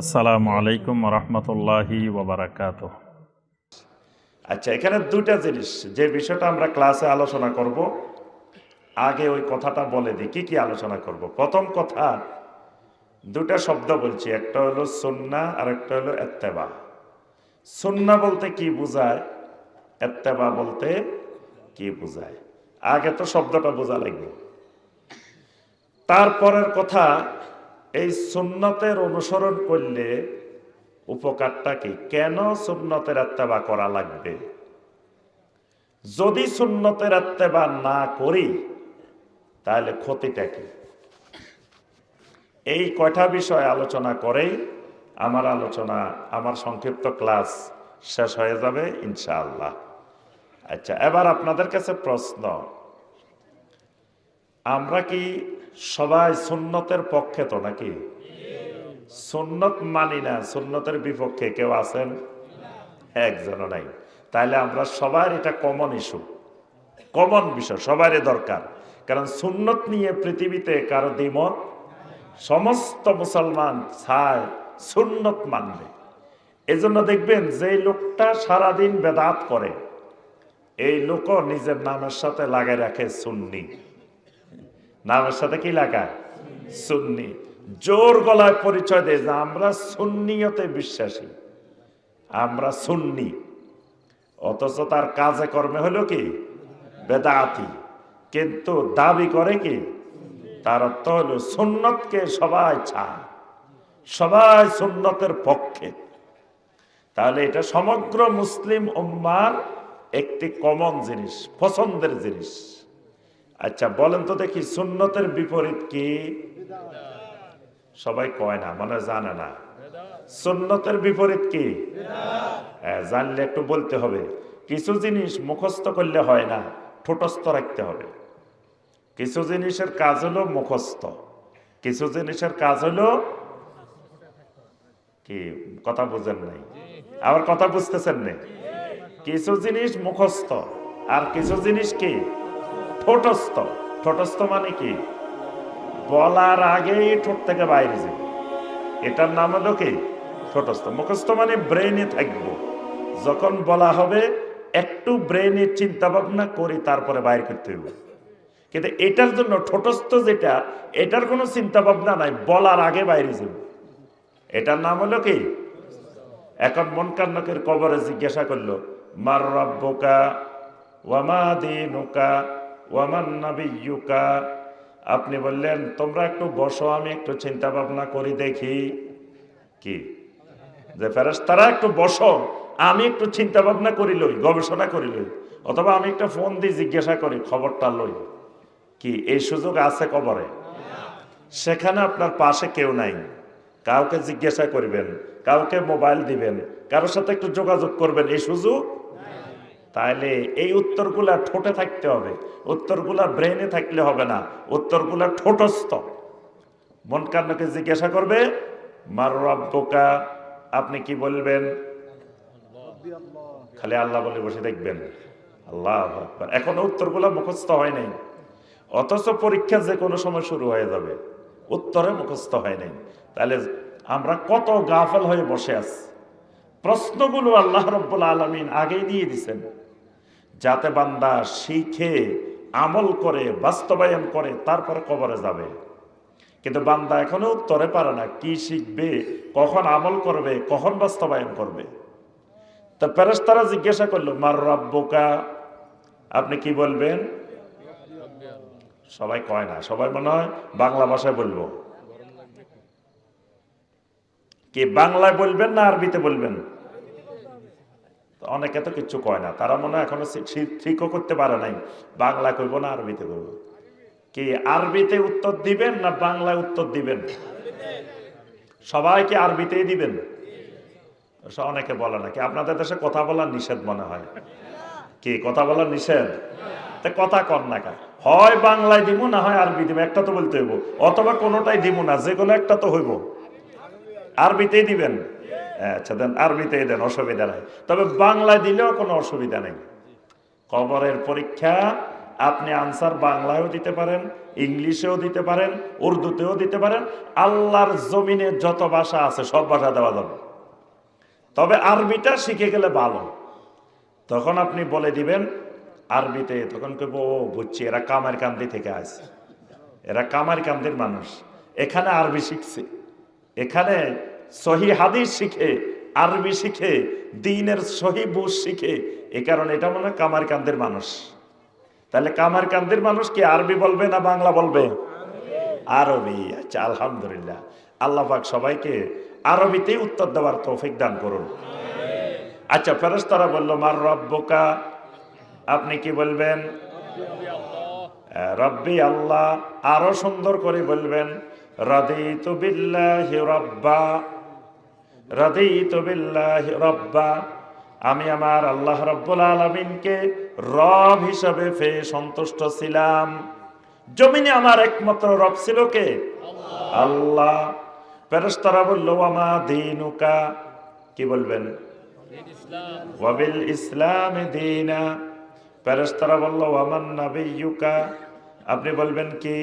আসসালামু আলাইকুম রহমতুল্লাহি ওবরাকাত আচ্ছা এখানে দুইটা জিনিস, যে বিষয়টা আমরা ক্লাসে আলোচনা করব, আগে ওই কথাটা বলে দিই, কি কি আলোচনা করব? প্রথম কথা দুটা শব্দ বলছি, একটা হলো সুন্না আর একটা হলো এত্তেবা। সুন্না বলতে কি বোঝায়? এত্তেবা বলতে কি বোঝায়? আগে তো শব্দটা বোঝা লাগবে। তারপরের কথা এই সুন্নতের অনুসরণ করলে উপকারটা কি? কেন সুন্নতের আত্মাবা করা লাগবে? যদি সুন্নতের আত্মাবা না করি, তাহলে ক্ষতিটা কি? এই কয়টা বিষয় আলোচনা করেই আমার আলোচনা, আমার সংক্ষিপ্ত ক্লাস শেষ হয়ে যাবে, ইনশাআল্লাহ। আচ্ছা এবার আপনাদের কাছে প্রশ্ন। আমরা কি সবাই সুন্নতের পক্ষে তো নাকি? সুন্নত মানি না, সুন্নতের বিপক্ষে কেউ আছেন? একজনও নাই। তাহলে আমরা সবার এটা কমন ইস্যু কমন বিষয়, সবারই দরকার। কারণ সুন্নত নিয়ে পৃথিবীতে কারও দ্বিমত সমস্ত মুসলমান ছায় সুন্নত মানবে। এজন্য দেখবেন যে লোকটা সারাদিন বেদাত করে, এই লোকও নিজের নামের সাথে লাগাই রাখে সুন্নি। নামের সাথে কি লাগায় সুন্নি। জোর গলায় পরিচয় দেয় যে আমরা সুন্নিয়তে বিশ্বাসী। আমরা সুন্নি। অথচ তার কাজে কর্মে হলো কি? বেদাতি। কিন্তু দাবি করে কি? তার অর্থ হলো সুন্নতকে সবাই চায়। সবাই সুন্নতের পক্ষে। তাহলে এটা সমগ্র মুসলিম উম্মার একটি কমন জিনিস, পছন্দের জিনিস। আচ্ছা বলেন তো দেখি সুন্নতের বিপরীত কি? সবাই কয় না মানে জানে না। সুন্নতের বিপরীত কি? হ্যাঁ, জানলে একটু বলতে হবে। কিছু জিনিস মুখস্থ করলে হয় না ঠোঁটস্থ রাখতে হবে। কিছু জিনিসের কাজ হলো মুখস্থ। কিছু জিনিসের কাজ হলো কি? কথা বুঝেন নাই। আবার কথা বুঝতেছেন না? কিছু জিনিস মুখস্থ আর কিছু জিনিস কি? ঠোঁটস্থ। ঠোঁটস্থ মানে কি? বলার আগেই ঠোঁট থেকে বাইরে যাবে। এটার নাম হলো কি? ঠোঁটস্থ। মুখস্থ মানে ব্রেনে থাকব। যখন বলা হবে, একটু ব্রেনে চিন্তা ভাবনা করি, তারপরে বাইর করতে হবে কিন্তু এটার জন্য ঠোঁটস্থ যেটা, এটার কোনো চিন্তা ভাবনা নাই, বলার আগে বাইরে যাবে। এটার নাম হলো কি? এখন মন কান্নকের কবরে জিজ্ঞাসা করল, মার রব্বকা ওয়ামা দিনুকা? ওয়ামান নাবিয়ুকা। আপনি বললেন, তোমরা একটু বসো, আমি একটু চিন্তা ভাবনা করি দেখি। কি? যে ফেরেশতারা একটু বসো, আমি একটু চিন্তা ভাবনা করি লই, গবেষণা করি লই, অথবা আমি একটা ফোন দিয়ে জিজ্ঞাসা করি, খবরটা লই। কি, এই সুযোগ আছে কবরে? সেখানে আপনার পাশে কেউ নাই। কাউকে জিজ্ঞাসা করবেন, কাউকে মোবাইল দিবেন, কারোর সাথে একটু যোগাযোগ করবেন, এই সুযোগ তাহলে এই উত্তরগুলা ঠোঁটে থাকতে হবে। উত্তরগুলা ব্রেনে থাকলে হবে না। উত্তরগুলা ঠোঁটস্থ। মন কান্নকে জিজ্ঞাসা করবে, মার রব্বকা, আপনি কি বলবেন? খালি আল্লাহ বলে বসে দেখবেন। আল্লাহ আকবার। এখনও উত্তরগুলা মুখস্থ হয় নাই। অথচ পরীক্ষা যে কোনো সময় শুরু হয়ে যাবে। উত্তরে মুখস্থ হয় নাই। তাহলে আমরা কত গাফল হয়ে বসে আছি। প্রশ্নগুলো আল্লাহ রব্বুল আলমিন আগেই দিয়ে দিছেন। যাতে বান্দা শিখে, আমল করে, বাস্তবায়ন করে, তারপরে কবরে যাবে। কিন্তু বান্দা এখনও উত্তরে পারে না, কি শিখবে, কখন আমল করবে, কখন বাস্তবায়ন করবে। তা প্যারেস্তারা জিজ্ঞাসা করল, মার রব্বকা? আপনি কি বলবেন? সবাই কয় না, সবাই মনে হয় বাংলা ভাষায় বলব। কি বাংলায় বলবেন না আরবিতে বলবেন? অনেকে তো কিচ্ছু কয় না। তারা মনে হয় এখনও ঠিকও করতে পারে নাই। বাংলা কইব না আরবিতে কইব। কি আরবিতে উত্তর দিবেন না বাংলায় উত্তর দিবেন? সবাইকে আরবিতেই দিবেন? অনেকে বলে না। কি আপনাদের দেশে কথা বলা নিষেধ মনে হয়? কি কথা বলা নিষেধ? তা কথা কর না কা হয় বাংলায় দিব না হয় আরবি দিব একটা তো বলতে হইব। অথবা কোনোটাই দিব না যে কোনো একটা তো হইব। আরবিতেই দিবেন। আচ্ছা দেন আরবিতেই দেন, অসুবিধা নাই। তবে বাংলায় দিলেও কোনো অসুবিধা নেই। কবরের পরীক্ষা, আপনি আনসার বাংলায়ও দিতে পারেন, ইংলিশেও দিতে পারেন, উর্দুতেও দিতে পারেন, আল্লাহর জমিনে যত ভাষা আছে, সব ভাষা দেওয়া যাবে। তবে আরবিটা শিখে গেলে ভালো। তখন আপনি বলে দিবেন, আরবিতে তখন কেব ও, বুঝছি, এরা কামার কান্দি থেকে আসে এরা কামার কান্দির মানুষ। এখানে আরবি শিখছে। এখানে সহি হাদিস শিখে আরবি শিখে দিনের সহি বুঝ শিখে এ কারণে এটা মনে হয় কামার কান্দের মানুষ। তাহলে কামার কান্দের মানুষ কি আরবি বলবে না বাংলা বলবে? আরবি। আচ্ছা আলহামদুলিল্লাহ। আল্লাহ পাক সবাইকে আরবিতেই উত্তর দেওয়ার তৌফিক দান করুন। আচ্ছা ফেরেশতারা বলল মার রব্বকা? আপনি কি বলবেন? রব্বি আল্লাহ আরও সুন্দর করে বলবেন রাদিতু বিল্লাহি রব্বা। রব্বা আমি আমার আল্লাহ রব্বুল আলমিনকে রব হিসাবে পেয়ে সন্তুষ্ট ছিলাম। জমিনে আমার একমাত্র রব ছিল কে? আল্লাহ। ফেরেশতারা বলল আমা দিনুকা? কি বলবেন? ওয়াবিল ইসলাম। দিনা। ফেরেশতারা বলল ওয়ামান নাবিয়ুকা? আপনি বলবেন কি?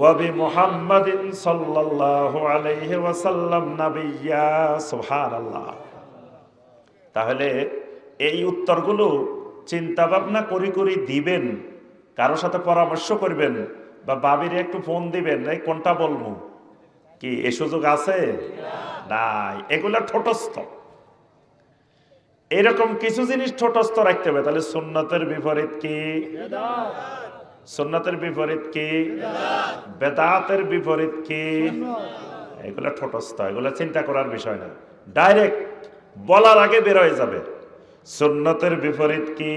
ওয়াবি মুহাম্মাদিন সাল্লাল্লাহু আলাইহি ওয়াসাল্লাম নাবিয়্যা সুবহানাল্লাহ। তাহলে এই উত্তরগুলো চিন্তা ভাবনা করি করি দিবেন কারোর সাথে পরামর্শ করবেন, বা বাবির একটু ফোন দিবেন, এই কোনটা বলব? কি এ সুযোগ আছে? নাই, এগুলা ঠোটস্থ। এরকম কিছু জিনিস ছোটস্থ রাখতে হবে, তাহলে সুন্নতের বিপরীত কি? সুন্নতের বিপরীত কি? বেদাতের বিপরীত কি? এগুলো ঠোটস্থ, এগুলো চিন্তা করার বিষয় না। ডাইরেক্ট বলার আগে বের হয়ে যাবে। সুন্নতের বিপরীত কি?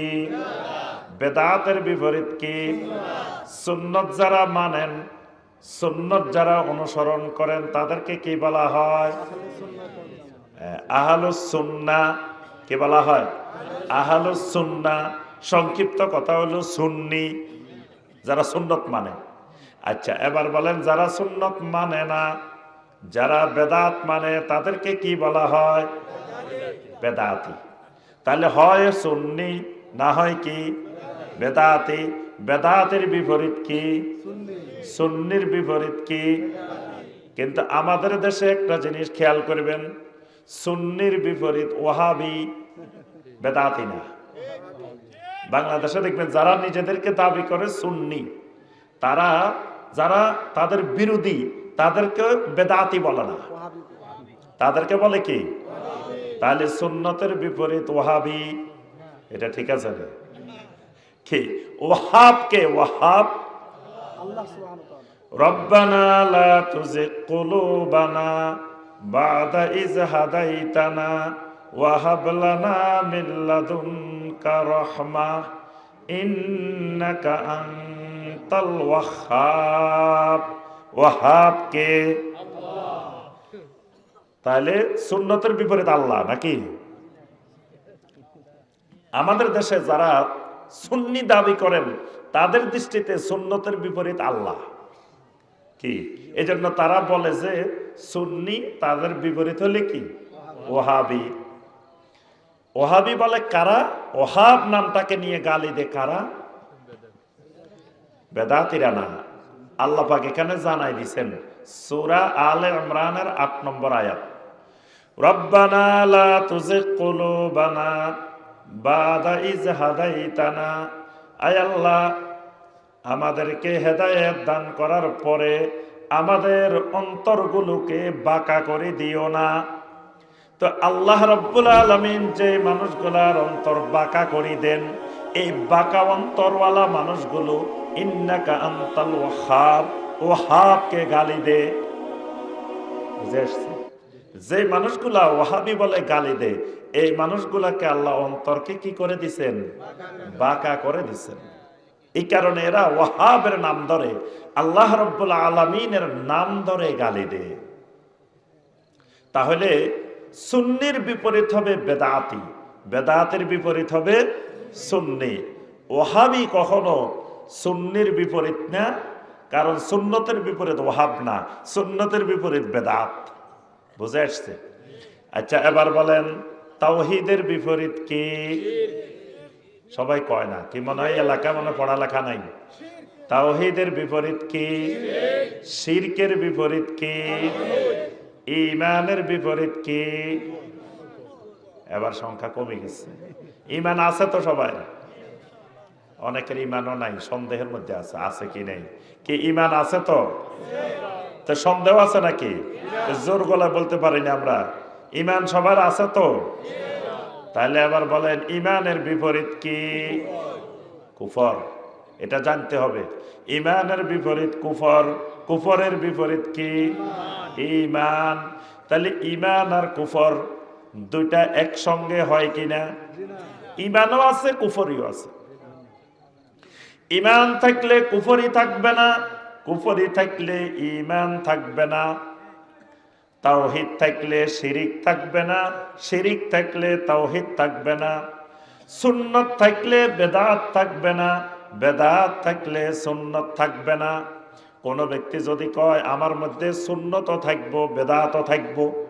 বেদাতের বিপরীত কি? সুন্নত যারা মানেন, সুন্নত যারা অনুসরণ করেন, তাদেরকে কি বলা হয়? আহালুস সুন্না, কি বলা হয়? আহালুস সুন্না, সংক্ষিপ্ত কথা হলো সুন্নি। যারা সুন্নত মানে। আচ্ছা এবার বলেন, যারা সুন্নত মানে না, যারা বেদাত মানে তাদেরকে কি বলা হয়? বেদাতি। তাহলে হয় সুন্নি, না হয় কি? বেদাতি। বেদাতের বিপরীত কি? সুন্নির বিপরীত কি? কিন্তু আমাদের দেশে একটা জিনিস খেয়াল করবেন, সুন্নির বিপরীত ওহাবি বেদাতি না। বাংলাদেশে দেখবেন যারা নিজেদেরকে দাবি করে সুন্নি, তারা, যারা তাদের বিরোধী, তাদেরকে বেদাতি বলে না। তাদেরকে বলে কি? তাহলে সুন্নতের বিপরীত ওহাবি এটা ঠিক আছে না? কি? ওহাব কে ওহাব রব্বানা লা তুজিগ কুলুবানা বাদা ইজ হাদাইতানা ওয়াহাব লানা মিন তাহলে সুন্নতের বিপরীত আল্লাহ নাকি? আমাদের দেশে যারা সুন্নি দাবি করেন, তাদের দৃষ্টিতে সুন্নতের বিপরীত আল্লাহ। কি? এজন্য তারা বলে যে সুন্নি তাদের বিপরীত হলে কি? ওহাবি। ওহাবি বলে কারা? ওহাব নামটাকে নিয়ে গালি দে কারা? বেদাতিরা না। আল্লাহ পাক এখানে জানাই দিছেন, সূরা আলে ইমরানের 8 নম্বর আয়াত। রব্বানা লা তুজিগ কুলুবানা বাদা ইজ হাদাইতানা। আয় আল্লাহ, আমাদেরকে হেদায়েত দান করার পরে আমাদের অন্তরগুলোকে বাঁকা করে দিও না। তো আল্লাহ রব্বুল আলমিন যে মানুষগুলার অন্তর বাঁকা করি দেন, এই বাঁকা অন্তরওয়ালা মানুষগুলো ইন্নাকা আন্তাল ওহাব ওহাবকে গালি দে? যে মানুষগুলা ওহাবি বলে গালি দে, এই মানুষগুলাকে আল্লাহ অন্তরকে কি করে দিছেন? বাঁকা করে দিছেন। এই কারণে এরা ওয়াহাবের নাম ধরে, আল্লাহ রব্বুল আলমিনের নাম ধরে গালি দে। তাহলে সুন্নির বিপরীত হবে বেদাতি। বেদাতের বিপরীত হবে সুন্নি। ওহাবি কখনো সুন্নির বিপরীত না, কারণ সুন্নতের বিপরীত ওহাব না, সুন্নতের বিপরীত বেদাত। বুঝে আসছে? আচ্ছা এবার বলেন, তাওহিদের বিপরীত কি? সবাই কয় না, কি মনে হয় এলাকা মনে পড়ালেখা নাই? তাওহিদের বিপরীত কি? শিরকের বিপরীত কি? ইমানের বিপরীত কি? এবার সংখ্যা কমে গেছে। ইমান আছে তো সবাই? অনেকের ইমানও নাই, সন্দেহের মধ্যে আছে। আছে কি নেই? কি ইমান আছে তো? তো সন্দেহ আছে নাকি? জোর গলায় বলতে পারি না আমরা। ইমান সবার আছে তো? তাহলে আবার বলেন, ইমানের বিপরীত কি? কুফর। এটা জানতে হবে। ইমানের বিপরীত কুফর, কুফরের বিপরীত কি? ইমান। তাহলে ইমান আর কুফর দুইটা একসঙ্গে হয় কিনা? ইমানও আছে, কুফরিও আছে। ইমান থাকলে কুফরি থাকবে না, কুফরি থাকলে ইমান থাকবে না। তাওহিদ থাকলে শিরিক থাকবে না, শিরিক থাকলে তাওহিদ থাকবে না। সুন্নত থাকলে বেদাত থাকবে না, বেদাত থাকলে সুন্নত থাকবে না। কোনো ব্যক্তি যদি কয়, আমার মধ্যে সুন্নত থাকব, বেদাতও থাকব,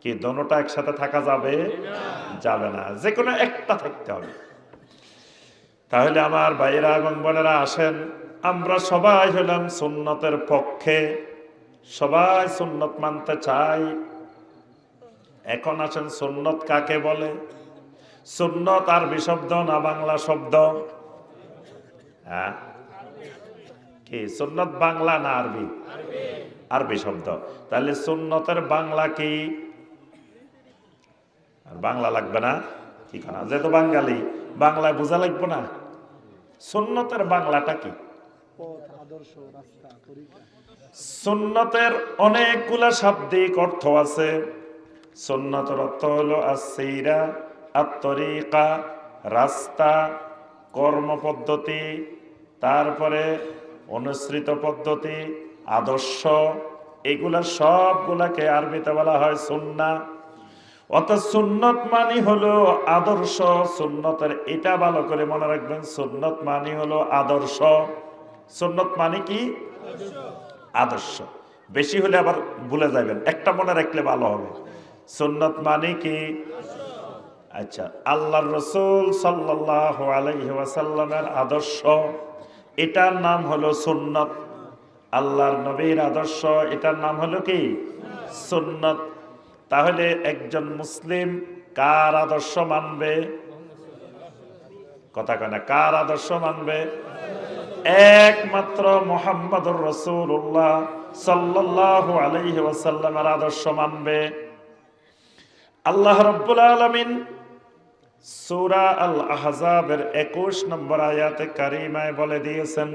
কি দোনোটা একসাথে থাকা যাবে? যাবে না। যে কোনো একটা থাকতে হবে। তাহলে আমার ভাইয়েরা এবং বোনেরা আসেন। আমরা সবাই হলাম সুন্নতের পক্ষে। সবাই সুন্নত মানতে চাই। এখন আসেন সুন্নত কাকে বলে? সুন্নত আরবি শব্দ না বাংলা শব্দ? হ্যাঁ? কি? সুন্নত বাংলা না আরবি? আরবি শব্দ। তাহলে সুন্নতের বাংলা কি? আর বাংলা লাগবে না? কি করা যেহেতু বাঙালি, বাংলায় বোঝা লাগবে না। সুন্নতের বাংলাটা কি? সুন্নতের অনেকগুলা শাব্দিক অর্থ আছে। সুন্নতের অর্থ হলো আসিরা আত্মরিকা রাস্তা, কর্মপদ্ধতি, তারপরে অনুসৃত পদ্ধতি, আদর্শ, এগুলা সবগুলাকে আরবিতে বলা হয় সুন্না। অর্থাৎ সুন্নত মানি হলো আদর্শ, সুন্নতের এটা ভালো করে মনে রাখবেন, সুন্নত মানি হলো আদর্শ। সুন্নত মানে কি? আদর্শ। বেশি হলে আবার ভুলে যাবেন, একটা মনে রাখলে ভালো হবে। সুন্নত মানে কি? আচ্ছা আল্লাহর রসুল সাল্লাহ আলাইহি আদর্শ। এটার নাম হলো সুন্নত। আল্লাহর নবীর আদর্শ, এটার নাম হলো কি? সুন্নত। তাহলে একজন মুসলিম কার আদর্শ মানবে? কথা কয় না, কার আদর্শ মানবে? একমাত্র মোহাম্মদুর রসুল্লাহ সাল্লাল্লাহু আলাইহি ওয়াসাল্লামের আদর্শ মানবে। আল্লাহ রব্বুল আলামিন সূরা আল আহজাবের 21 নম্বর আয়াতে কারিমায় বলে দিয়েছেন,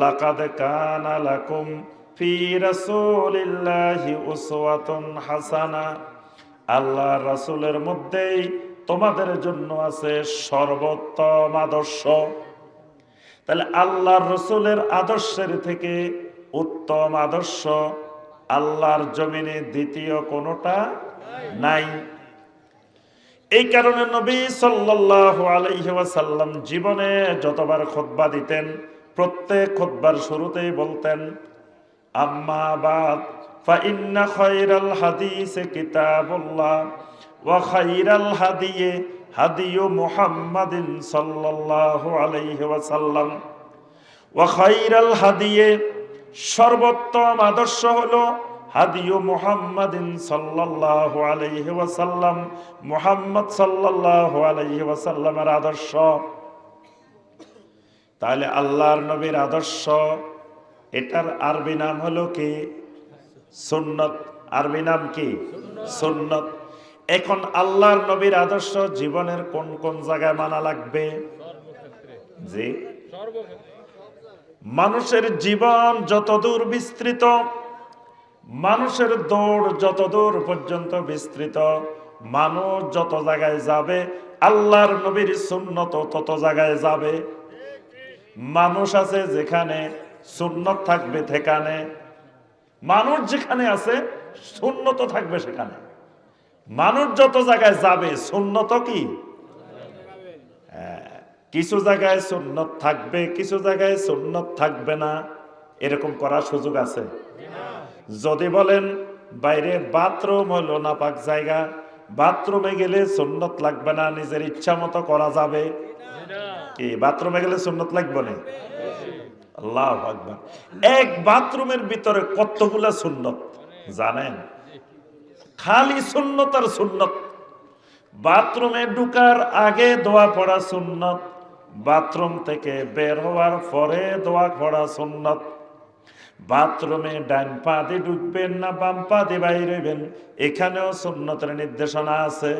লাকাদ কানা লাকুম ফি রাসূলিল্লাহি উসওয়াতুন হাসানা। আল্লাহ রাসূলের মধ্যেই তোমাদের জন্য আছে সর্বোত্তম আদর্শ। তাহলে আল্লাহর রসুলের আদর্শের থেকে উত্তম আদর্শ আল্লাহর জমিনে দ্বিতীয় কোনোটা নাই। এই কারণে নবী সাল্লাল্লাহু আলাইহি ওয়াসাল্লাম জীবনে যতবার খুতবা দিতেন, প্রত্যেক খুতবার শুরুতেই বলতেন, আম্মা বাদ, ফাইন্না খায়রাল হাদিস কিতাবুল্লাহ, ওয়া খায়রাল হাদিয়ে, হাদিয়ু মুহাম্মাদিন সাল্লাল্লাহু আলাইহি ওয়াসাল্লাম। ওয়া খায়রাল হাদিয়ে, সর্বোত্তম আদর্শ হলো হাদিউ মুহাম্মাদিন সাল্লাল্লাহু আলাইহি ওয়াসাল্লাম মুহাম্মদ সাল্লাল্লাহু আলাইহি ওয়াসাল্লামের আদর্শ। তাহলে আল্লাহর নবীর আদর্শ এটার আরবি নাম হলো কি? সুন্নত। আরবি নাম কি? সুন্নত। এখন আল্লাহর নবীর আদর্শ জীবনের কোন কোন জায়গায় মানা লাগবে? জি। মানুষের জীবন যতদূর বিস্তৃত মানুষের দৌড় যতদূর পর্যন্ত বিস্তৃত মানুষ যত জায়গায় যাবে আল্লাহর নবীর সুন্নত তত জায়গায় যাবে। মানুষ আছে যেখানে সুন্নত থাকবে সেখানে মানুষ যেখানে আছে সুন্নত থাকবে সেখানে। মানুষ যত জায়গায় যাবে সুন্নত কি? হ্যাঁ, কিছু জায়গায় সুন্নত থাকবে কিছু জায়গায় সুন্নত থাকবে না এরকম করার সুযোগ আছে। যদি বলেন, বাইরে বাথরুম হলো নাপাক জায়গা, বাথরুমে গেলে সুন্নত লাগবে না, নিজের ইচ্ছা মতো করা যাবে। কি, বাথরুমে গেলে সুন্নত লাগবে না? আল্লাহ আকবার। এক বাথরুমের ভিতরে কতগুলা সুন্নত? জানেন? খালি সুন্নত আর সুন্নত। বাথরুমে ঢুকার আগে দোয়া পড়া সুন্নত, বাথরুম থেকে বের হওয়ার পরে দোয়া পড়া সুন্নত। বাথরুমে ডান পা দিয়ে ঢুকবেন না বাম পা দিয়ে বাইরে হইবেন। এখানেও সুন্নতের নির্দেশনা আছে।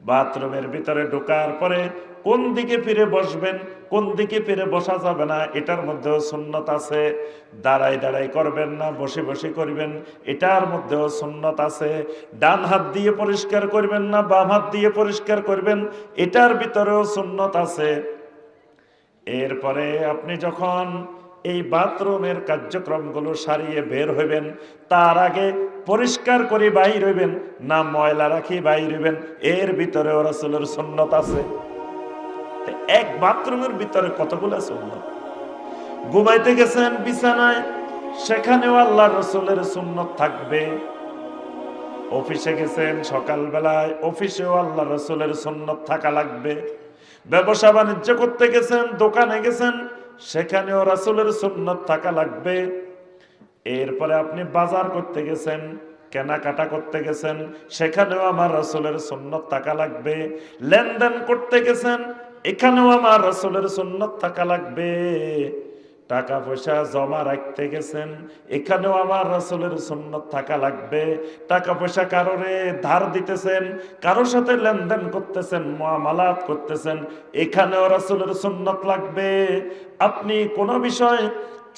বাথরুমের ভিতরে ঢোকার পরে কোন দিকে ফিরে বসবেন, কোন দিকে ফিরে বসা যাবে না, এটার মধ্যেও সুন্নত আছে। দাঁড়াই দাঁড়াই করবেন না, বসে বসে করবেন, এটার মধ্যেও সুন্নত আছে। ডান হাত দিয়ে পরিষ্কার করবেন না, বাম হাত দিয়ে পরিষ্কার করবেন, এটার ভিতরেও সুন্নত আছে। এরপরে আপনি যখন এই বাথরুমের কার্যক্রমগুলো সারিয়ে বের হইবেন। তার আগে পরিষ্কার করে বাইর হইবেন, না ময়লা রাখি বাইর হইবেন। এর ভিতরে রাসূলের সুন্নত আছে। এক বাথরুমের ভিতরে কতগুলো সুন্নত? ঘুমাইতে গেছেন, বিছানায়, সেখানেও আল্লাহ রসুলের সুন্নত থাকবে। অফিসে গেছেন, সকালবেলায় অফিসেও আল্লাহ রসুলের সুন্নত থাকা লাগবে। ব্যবসা বাণিজ্য করতে গেছেন, দোকানে গেছেন সেখানেও রাসুলের সুন্নত থাকা লাগবে। এরপরে আপনি বাজার করতে গেছেন, কেনাকাটা করতে গেছেন, সেখানেও আমার রাসুলের সুন্নত থাকা লাগবে। লেনদেন করতে গেছেন, এখানেও আমার রাসুলের সুন্নত থাকা লাগবে। টাকা পয়সা জমা রাখতে গেছেন, এখানেও আমার রাসুলের সুন্নত থাকা লাগবে। টাকা পয়সা কারোরে ধার দিতেছেন, কারোর সাথে লেনদেন করতেছেন মালাত করতেছেন, এখানেও রাসুলের সুন্নত লাগবে। আপনি কোনো বিষয়,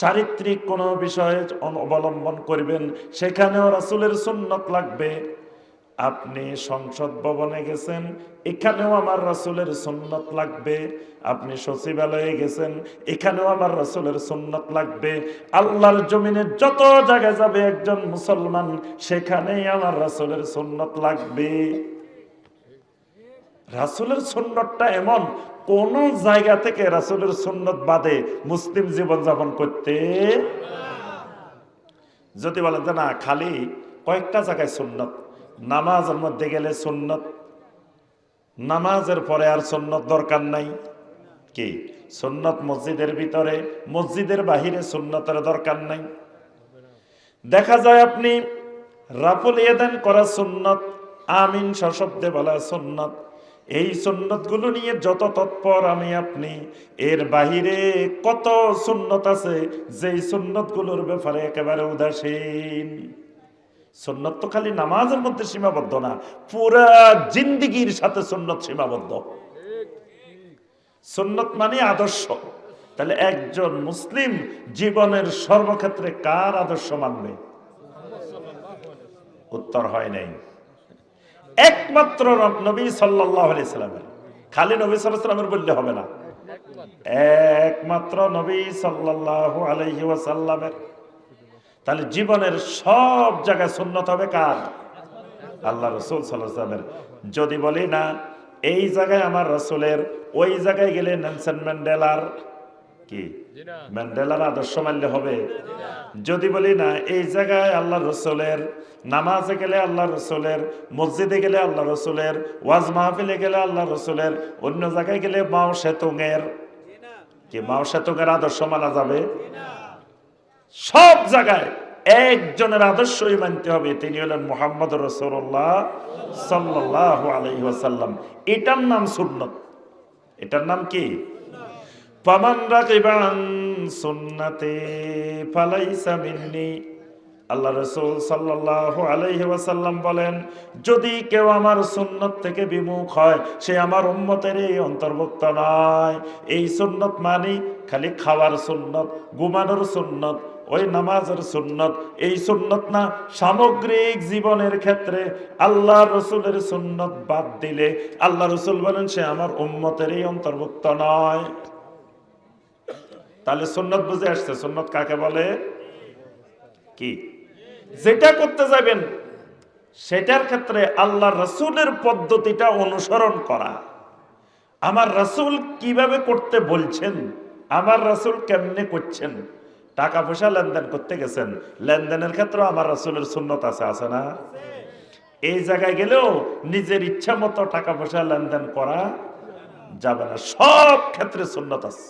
চারিত্রিক কোনো বিষয়ে অবলম্বন করবেন, সেখানেও রাসুলের সুন্নত লাগবে। আপনি সংসদ ভবনে গেছেন, এখানেও আমার রাসুলের সুন্নত লাগবে। আপনি সচিবালয়ে গেছেন, এখানেও আমার রাসুলের সুন্নত লাগবে। আল্লাহর জমিনে যত জায়গায় যাবে একজন মুসলমান, সেখানেই আমার রাসুলের সুন্নত লাগবে। রাসুলের সুন্নতটা এমন, কোন জায়গা থেকে রাসুলের সুন্নত বাদে মুসলিম জীবন যাপন করতে? যদি বলেন যে না, খালি কয়েকটা জায়গায় সুন্নত। নামাজের মধ্যে গেলে সুন্নত। নামাজের পরে আর সুন্নত দরকার নাই। কি? সুন্নত মসজিদের ভিতরে, মসজিদের বাহিরে সুন্নতের দরকার নাই। দেখা যায় আপনি রাফুল ইয়েদান করা সুন্নত, আমিন সশব্দে বলা সুন্নত। এই সুন্নতগুলো নিয়ে যত তৎপর আমি আপনি, এর বাহিরে কত সুন্নত আছে, যেই সুন্নতগুলোর ব্যাপারে একেবারে উদাসীন। সুন্নত তো খালি নামাজের মধ্যে সীমাবদ্ধ না, পুরা জিন্দিগির সাথে সুন্নত সীমাবদ্ধ। সুন্নত মানে আদর্শ। তাহলে একজন মুসলিম জীবনের সর্বক্ষেত্রে কার আদর্শ মানবে? উত্তর হয় নাই। একমাত্র নবী সাল্লামের। খালি নবী সাল্লামের বললে হবে না। একমাত্র নবী সাল্লাহ আলহি ওয়াসাল্লামের। তাহলে জীবনের সব জায়গায় সুন্নত হবে কার? আল্লাহ রসুল সাল্লামের যদি বলি না, এই জায়গায় আমার রসুলের, ওই জায়গায় গেলে নেলসন ম্যান্ডেলার কি? ম্যান্ডেলার আদর্শ মানলে হবে। যদি বলি না, এই জায়গায় আল্লাহ রসুলের, নামাজে গেলে আল্লাহ রসুলের, মসজিদে গেলে আল্লাহ রসুলের, ওয়াজ মাহফিলে গেলে আল্লাহ রসুলের, অন্য জায়গায় গেলে মাও সেতুঙের, কি মাও সেতুঙের আদর্শ মানা যাবে? সব জায়গায় একজনের আদর্শই মানতে হবে, তিনি হলেন মোহাম্মদ রসুল্লাহ সাল্লাহ আলহি ওয়াসাল্লাম। এটার নাম সুন্নত। এটার নাম কি? আল্লাহ রসুল বলেন, যদি কেউ আমার সুন্নত থেকে বিমুখ হয়, সে আমার উম্মতের এই অন্তর্ভুক্ত নয়। এই সুন্নত মানি, খালি খাওয়ার সুন্নত, ঘুমানোর সুন্নত ওই নামাজের সুন্নত, এই সুন্নত না সামগ্রিক জীবনের ক্ষেত্রে আল্লাহ রসুলের সুন্নত বাদ দিলে, আল্লাহ রসুল বলেন, সে আমার উম্মতের এই অন্তর্ভুক্ত নয়। তাহলে সুন্নত বুঝে আসছে, সুন্নত কাকে বলে? কি? যেটা করতে যাবেন, সেটার ক্ষেত্রে আল্লাহ রসুলের পদ্ধতিটা অনুসরণ করা। আমার রসুল কীভাবে করতে বলছেন, আমার রসুল কেমনে করছেন টাকা পয়সা লেনদেন করতে গেছেন। লেনদেনের ক্ষেত্রে আমার রসুলের সুন্নত আছে আছে না? এই জায়গায় গেলেও নিজের ইচ্ছা মতো টাকা পয়সা লেনদেন করা যাবে না। সব ক্ষেত্রে সুন্নত আছে।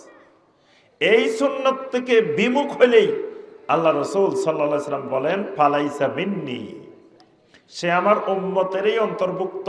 এই সুন্নত থেকে বিমুখ হলেই আল্লাহ রসুল সাল্লা বলেন, ফালাইসা মিন্নি। সে আমার উম্মতেরই অন্তর্ভুক্ত।